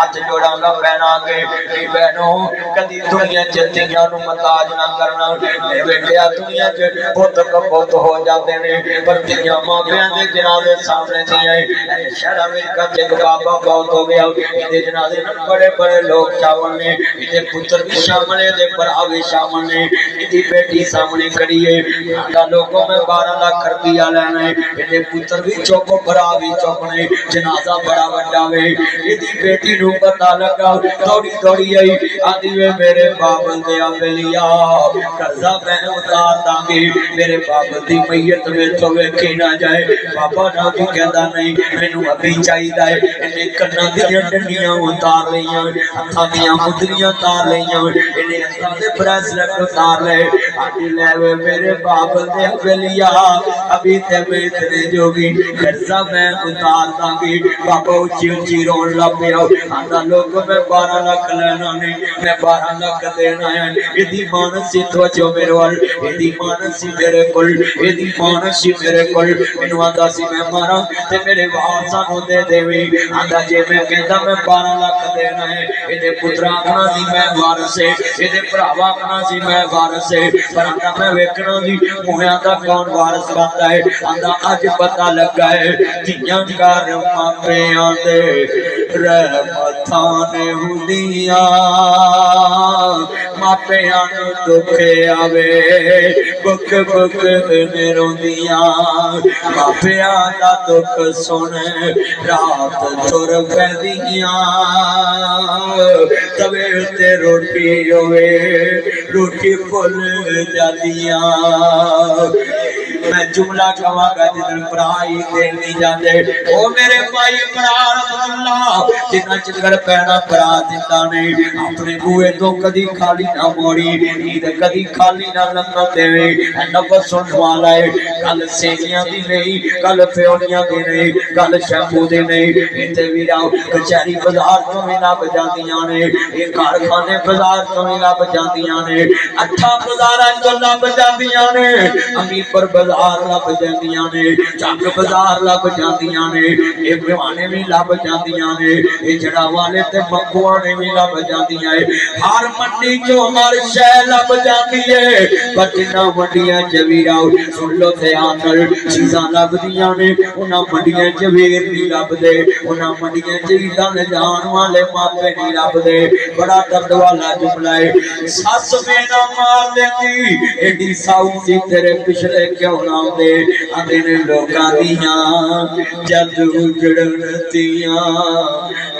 ہاتھ جوڑا گا پہنا گے کہ بہنوں کدی دنیا چتیاں نو محتاج نہ کرنا اے بیٹیا دنیا چ بت کبوت ہو جاتے نے پر تیاں ماں پیاں دے جنازے سامنے سی اے شہر امریکہ تے بابا بہت ہو گیا دے جنازے نال بڑے بڑے لوگ شامل نے دے پتر بھی شامل دے پر بھی شامل نے دی بیٹی سامنے کھڑی ہے دا لوگوں میں 12 لاکھ روپیہ لینا ہے دے پتر بھی چوکو بھرا بھی چوکنے جنازہ بڑا بڑا وے دی بیٹی نو تینوں پتا لگا دوڑی دوڑی آئی آدھی وے میرے بابل دیا ملیا قرضہ میں اتار دانگی میرے بابل دی میت میں تو وے کی جائے بابا نہ بھی کہتا نہیں مینوں ابھی چاہیے ہے انہیں کنا دیاں ڈنڈیاں اتار لیاں ہتھاں دیاں مدریاں اتار لیاں انہیں ہتھاں دے بریسلٹ اتار لے آدھی لے وے میرے بابل دیا ملیا ابھی تے میں اتنے جوگی قرضہ میں اتار دانگی بابا اچھی اچھی رون لگ آندا لوگوں میں بارہ لکھ لینا نہیں میں بارہ لاکھ دینا ہے ایدی مانسی توجہ میرے وال ایدی مانسی میرے کل ایدی مانسی میرے کل انو آندا سی میں مارا تے میرے وارساں نو دے دے وی آندا جے میں کہندا میں بارہ لاکھ دینا ہے ایدے پترا آکھنا سی میں وارث ہے ایدے بھراوا آکھنا سی میں وارث پر آندا میں ویکھنا سی موہیاں دا کون وارث بندا ہے آندا اج پتہ لگا ہے جیاں کر ماں پہ رحمتان ہندیاں ماپیاں دکھے آوے بک بک روندیاں ماپیاں دا دکھ سن رات چور پیدیاں سویر تے روٹی ہوئے روٹی پھل جاندیاں میں جملہ جمع کا جدر پرائی دیر نہیں جاندے، او میرے بھائی پرار اللہ جنا چکر پہنا پرا دیتا نے، اپنے بوئے تو کدھی کھالی نہ موڑی، عید کدھی کھالی نہ لنگا دے نفس سنوالا ہے کل سینیاں دی نہیں کل فیونیاں دی نہیں کل شیمپو دی نہیں ایتھے ویرا کچھری بزار تو ہی وی لب جاندیاں نے اے کارخانے بزار تو ہی نہ بجا جاندیاں نے اٹھا بزار بازاراں تو نہ لب جاندیاں نے امیرپور بازار لب جاندیاں نے چک بازار لب جاندیاں نے اے پیوانے وی بجا جاندیاں نے اے جڑا والے تے مکوانے وی لب جاندیاں اے ہر منڈی چوں ہر شے بجا جاندی اے پتنا منڈیاں چ ویرا سن لو تھے دے آنر چیزاں لب دیاں نے انہاں منڈیاں چ ویر رب دے اُنا منڈیاں جیدان جان والے ماں پہ نی رب دے بڑا درد والا جملائے ساس سس میرا مار دے دی ایڈی ساؤں سی تیرے پشلے کیوں نہ دے آنے نے دیاں جد اجڑن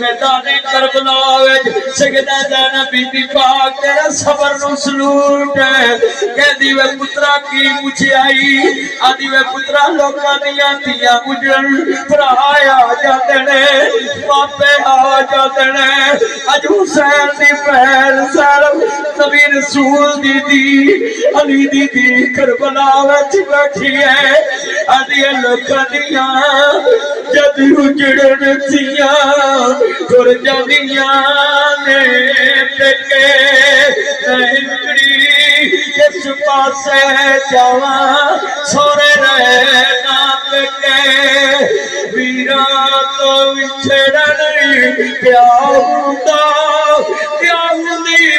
میدان کربلا وچ سجدہ جانا بی بی پاک تیرا صبر نو سلوٹ کہدی وے پترا کی مجھے آئی وے پترا لوکاں دیاں تیاں گجرن بھرا آ جاتے نے باپے آ جاتے نے۔ اج حسین دی پہل سر ਨਬੀ ਰਸੂਲ ਦੀ ਦੀ ਅਲੀ ਦੀ ਦੀ ਕਰਬਲਾ ਵਿੱਚ ਬੈਠੀ ਹੈ ਆਦੀ ਲੋਕਾਂ ਦੀਆਂ ਜਦ ਉਜੜਨ ਧੀਆਂ ਤੁਰ ਜਾਂਦੀਆਂ ਨੇ ਪੇਕੇ। ਨਹਿੰਗੜੀ ਕਿਸ ਪਾਸੇ ਜਾਵਾਂ ਸੋਰੇ ਰਹਿਣਾ ਪੇਕੇ। ਵੀਰਾਂ ਤੋਂ ਵਿਛੜਨ ਕਿਆ ਹੁੰਦਾ? ਕਿਆ ਹੁੰਦੀ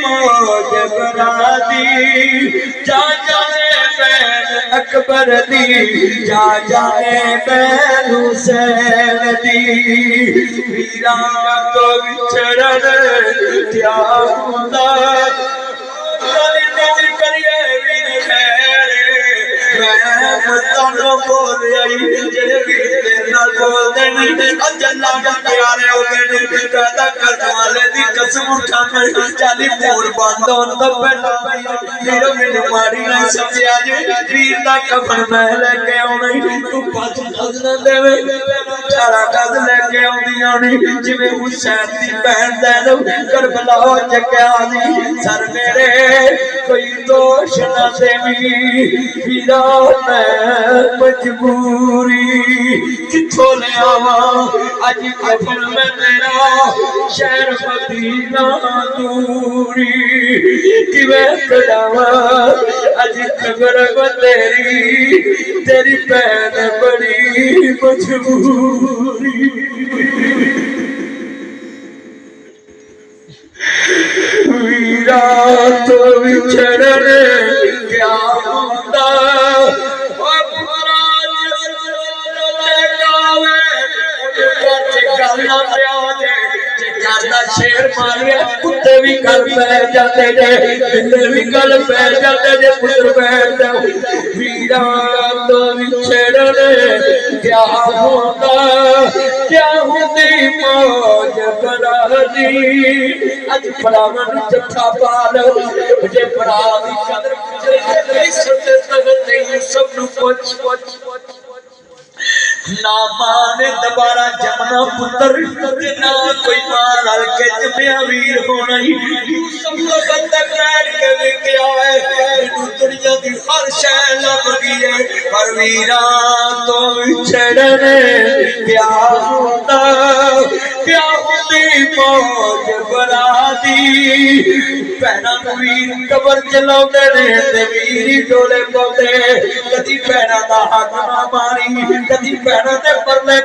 موج بنا جا جائے بین اکبر دی، جا جائے بین حسین دی۔ ویران تو بچڑن کیا ہوتا کرنے ਵੀਰ ਮੇਰੇ ਮੈਂ ਬੋਲ ਆਈ ਜਿਹੜੇ ਵੀਰ ਤੇਰੇ ਨਾਲ ਬੋਲਦੇ ਨੇ ਅੱਲਾ ਦੇ ਪਿਆਰੇ ਹੋ ਨੇ ਪੈਦਾ ਕਰਨ ਵਾਲੇ ਦੀ ਕਸਮ ਉਠਾ ਮੈਂ ਚਾਲੀ ਮੂਰ ਬੰਦ ਹੋਣ ਤੋਂ ਪਹਿਲਾਂ ਵੀਰੋ ਮੈਨੂੰ ਮਾਰੀ ਨਾ ਸਮਝਿਆ ਜੇ ਵੀਰ ਦਾ ਕਫਨ ਮੈਂ ਲੈ ਕੇ ਆਉਣਾ। ਤੂੰ ਪੱਜ ਨੱਜ ਨਾ ਦੇਵੇ ਸਾਰਾ ਕੱਦ ਲੈ ਕੇ ਆਉਂਦੀਆਂ ਨੇ ਜਿਵੇਂ ਹੁਸੈਨ ਦੀ ਭੈਣ ਦਾ ਨੂੰ ਕਰਬਲਾ ਚੱਕਿਆ ਸੀ ਸਰ ਮੇਰੇ ਕੋਈ ਦੋਸ਼ ਨਾ ਦੇਵੀ ਵੀਰਾ میں مجبوری کتھوں لے آواں؟ اج کفن میں تیرا شہر مدینہ دوری کیویں کڑاواں اج خبر کو تیری تیری بہن بڑی مجبوری۔ ویرا تو بچھڑنے ਮਾਰਿਆ ਪਿਆ ਜੇ ਜੇ ਘਰ ਦਾ ਸ਼ੇਰ ਮਾਰਿਆ ਕੁੱਤੇ ਵੀ ਕਰ ਪੈ ਜਾਂਦੇ ਜੇ ਬਿੱਲ ਵੀ ਗਲ ਪੈ ਜਾਂਦੇ ਜੇ ਪੁੱਤਰ ਪੈ ਜਾਂਦਾ ਵੀੜਾਂ ਤੋਂ ਵਿਛੜਨ ਕਿਆ ਹੁੰਦਾ ਕਿਆ ਹੁੰਦੀ ਮੌਜ ਕਰਾਦੀ ਅੱਜ ਭਰਾਵਾਂ ਨੂੰ ਜੱਥਾ ਪਾ ਲਓ ਜੇ ਭਰਾ ਦੀ ਕਦਰ ਪੁੱਛੇ ਤੇ ਨਹੀਂ ਸੱਚੇ ਤਗ ਨਹੀਂ ਸਭ ਨੂੰ ਪੁੱਛ ਪੁੱਛ نامان دوبارہ جمنا پتر نہ کوئی ماں لال کے جمیا ویر ہونا ہی۔ یوسف کا بندہ کہہ کے وکیا ہے مینوں دنیا دی ہر شے لب گئی ہے۔ پر ویرا تو چھڑنے کیا ہوندا کیا ہوندی موج بڑا دی پینا نو ویر قبر کدی پینا دا حق نہ ماری کدی پینا تے پرلے